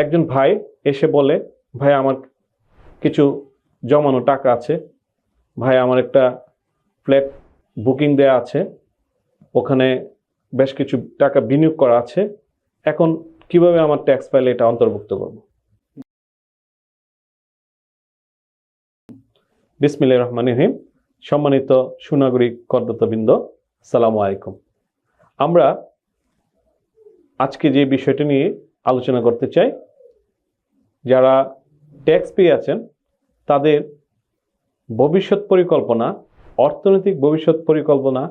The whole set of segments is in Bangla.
একজন ভাই এসে বলে, ভাই, আমার কিছু জমানো টাকা আছে। ভাই, আমার একটা ফ্ল্যাট বুকিং দেয়া আছে। ওখানে বেশ কিছু টাকা বিনিয়োগ করা আছে। এখন কীভাবে আমার ট্যাক্স ফাইলে এটা অন্তর্ভুক্ত করব? বিসমিল্লাহির রহমানির রহিম। সম্মানিত সুনাগরিক করদাতাবৃন্দ সালামু আলাইকুম। আমরা আজকে যে বিষয়টা নিয়ে আলোচনা করতে চাই যারা ট্যাক্স পেয়ে আছেন, তাদের ভবিষ্যৎ পরিকল্পনা, অর্থনৈতিক ভবিষ্যৎ পরিকল্পনা,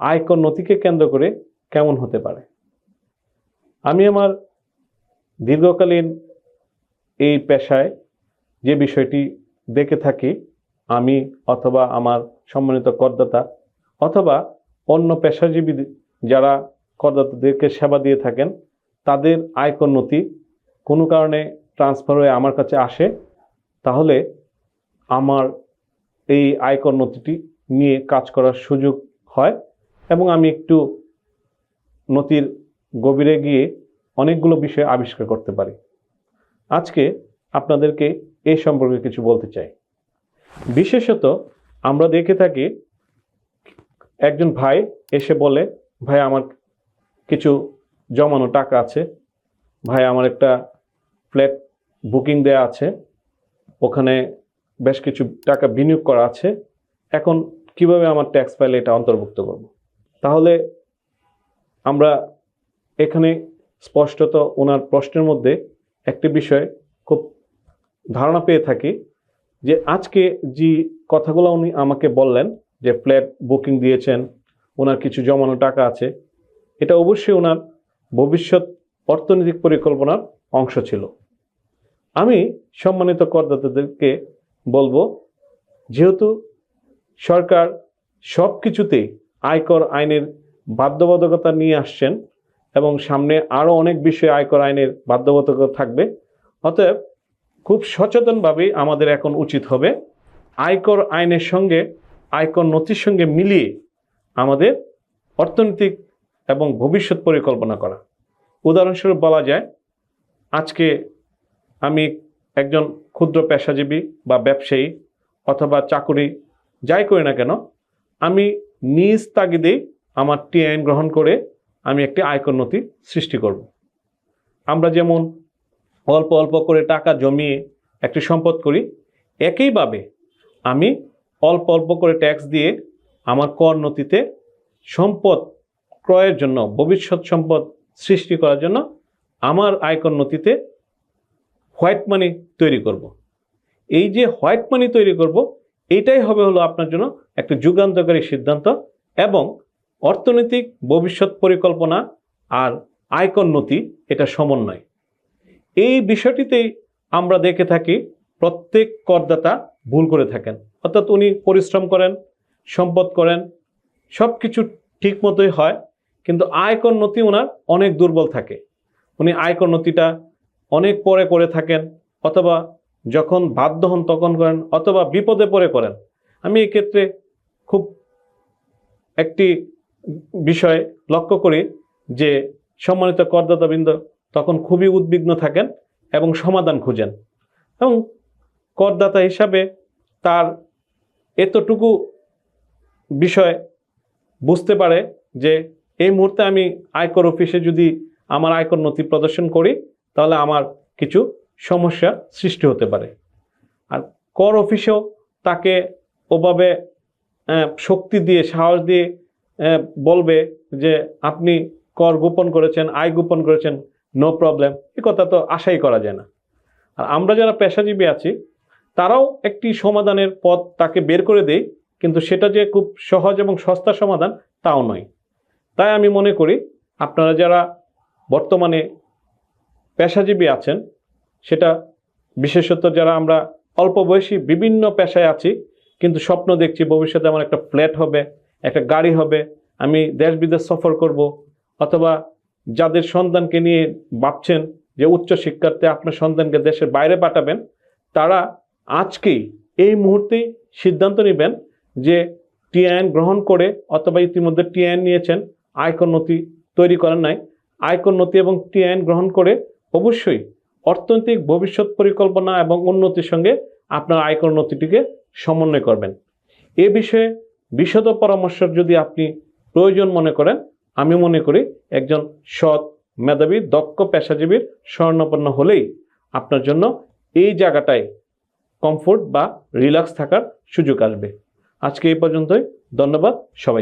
আয়কর নথিকে কেন্দ্র করে কেমন হতে পারে। আমি আমার দীর্ঘকালীন এই পেশায় যে বিষয়টি দেখে থাকি, আমি অথবা আমার সম্মানিত করদাতা অথবা অন্য পেশাজীবী যারা করদাতাদেরকে সেবা দিয়ে থাকেন, তাদের আয়কর নথি কোনো কারণে ট্রান্সফার হয়ে আমার কাছে আসে, তাহলে আমার এই আয়কর নথিটি নিয়ে কাজ করার সুযোগ হয় এবং আমি একটু নথির গভীরে গিয়ে অনেকগুলো বিষয় আবিষ্কার করতে পারি। আজকে আপনাদেরকে এই সম্পর্কে কিছু বলতে চাই। বিশেষত আমরা দেখে থাকি, একজন ভাই এসে বলে, ভাই, আমার কিছু জমানো টাকা আছে। ভাই, আমার একটা ফ্ল্যাট বুকিং দেয়া আছে, ওখানে বেশ কিছু টাকা বিনিয়োগ করা আছে। এখন কীভাবে আমার ট্যাক্স ফাইলে এটা অন্তর্ভুক্ত করব? তাহলে আমরা এখানে স্পষ্টত ওনার প্রশ্নের মধ্যে একটি বিষয় খুব ধারণা পেয়ে থাকি যে আজকে যে কথাগুলো উনি আমাকে বললেন, যে ফ্ল্যাট বুকিং দিয়েছেন, ওনার কিছু জমানো টাকা আছে, এটা অবশ্যই ওনার ভবিষ্যৎ অর্থনৈতিক পরিকল্পনার অংশ ছিল। আমি সম্মানিত করদাতাদেরকে বলব, যেহেতু সরকার সব কিছুতেই আয়কর আইনের বাধ্যবাধকতা নিয়ে আসছেন এবং সামনে আরও অনেক বিষয়ে আয়কর আইনের বাধ্যবাধকতা থাকবে, অতএব খুব সচেতনভাবেই আমাদের এখন উচিত হবে আয়কর আইনের সঙ্গে, আয়কর নথির সঙ্গে মিলিয়ে আমাদের অর্থনৈতিক এবং ভবিষ্যৎ পরিকল্পনা করা। উদাহরণস্বরূপ বলা যায়, আজকে আমি একজন ক্ষুদ্র পেশাজীবী বা ব্যবসায়ী অথবা চাকুরি, যাই করি না কেন, আমি নিজ তাগিদেই আমার টি আইন গ্রহণ করে আমি একটি আয়কর নথি সৃষ্টি করব। আমরা যেমন অল্প অল্প করে টাকা জমিয়ে একটি সম্পদ করি, একইভাবে আমি অল্প অল্প করে ট্যাক্স দিয়ে আমার কর নথিতে সম্পদ ক্রয়ের জন্য, ভবিষ্যৎ সম্পদ সৃষ্টি করার জন্য আমার আয়কর নথিতে হোয়াইট মানি তৈরি করব। এই যে হোয়াইট মানি তৈরি করব, এটাই হবে হলো আপনার জন্য একটা যুগান্তকারী সিদ্ধান্ত এবং অর্থনৈতিক ভবিষ্যৎ পরিকল্পনা আর আয়কর নথি এটা সমন্বয়। এই বিষয়টিতেই আমরা দেখে থাকি প্রত্যেক করদাতা ভুল করে থাকেন। অর্থাৎ উনি পরিশ্রম করেন, সম্পদ করেন সব কিছু ঠিক মতোই হয়, কিন্তু আয়কর নথি ওনার অনেক দুর্বল থাকে। উনি আয়কর নথিটা অনেক পরে করে থাকেন অথবা যখন বাধ্য হন তখন করেন অথবা বিপদে পড়ে করেন আমি এই ক্ষেত্রে খুব একটি বিষয় লক্ষ্য করি যে সম্মানিত করদাতাবৃন্দ তখন খুবই উদ্বিগ্ন থাকেন এবং সমাধান খুঁজেন এবং করদাতা হিসাবে তার এতটুকু বিষয় বুঝতে পারে যে এই মুহূর্তে আমি আয়কর অফিসে যদি আমার আয়কর নথি প্রদর্শন করি তাহলে আমার কিছু সমস্যা সৃষ্টি হতে পারে। আর কর অফিসেও তাকে ওভাবে শক্তি দিয়ে, সাহস দিয়ে বলবে যে আপনি কর গোপন করেছেন, আয় গোপন করেছেন নো প্রবলেম এ কথা তো আশাই করা যায় না। আর আমরা যারা পেশাজীবী আছি, তারাও একটি সমাধানের পথ তাকে বের করে দেই, কিন্তু সেটা যে খুব সহজ এবং সস্তা সমাধান, তাও নয়। তাই আমি মনে করি, আপনারা যারা বর্তমানে পেশাজীবী আছেন। সেটা বিশেষত যারা আমরা অল্প বয়সী বিভিন্ন পেশায় আছি, কিন্তু স্বপ্ন দেখছি ভবিষ্যতে আমার একটা ফ্ল্যাট হবে, একটা গাড়ি হবে, আমি দেশ বিদেশ সফর করব, অথবা যাদের সন্তানকে নিয়ে ভাবছেন যে উচ্চ শিক্ষার্থে আপনার সন্তানকে দেশের বাইরে পাঠাবেন, তারা আজকেই এই মুহূর্তেই সিদ্ধান্ত নেবেন যে টিআইএন গ্রহণ করে অথবা ইতিমধ্যে টিআইএন নিয়েছেন, আয়কর নথি তৈরি করেন নাই। আয়কর নথি এবং টিআইএন গ্রহণ করে অবশ্যই অর্থনৈতিক ভবিষ্যৎ পরিকল্পনা এবং উন্নতির সঙ্গে আপনার আয়কর নথিটিকে সমন্বয় করবেন। এ বিষয়ে বিশদ পরামর্শ যদি আপনি প্রয়োজন মনে করেন, আমি মনে করি একজন সৎ মেধাবী, দক্ষ পেশাজীবীর স্বর্ণপন্ন হলেই আপনার জন্য এই জায়গাটায় কমফোর্ট বা রিল্যাক্স থাকার সুযোগ আসবে। আজকে এই পর্যন্তই। ধন্যবাদ। সবাই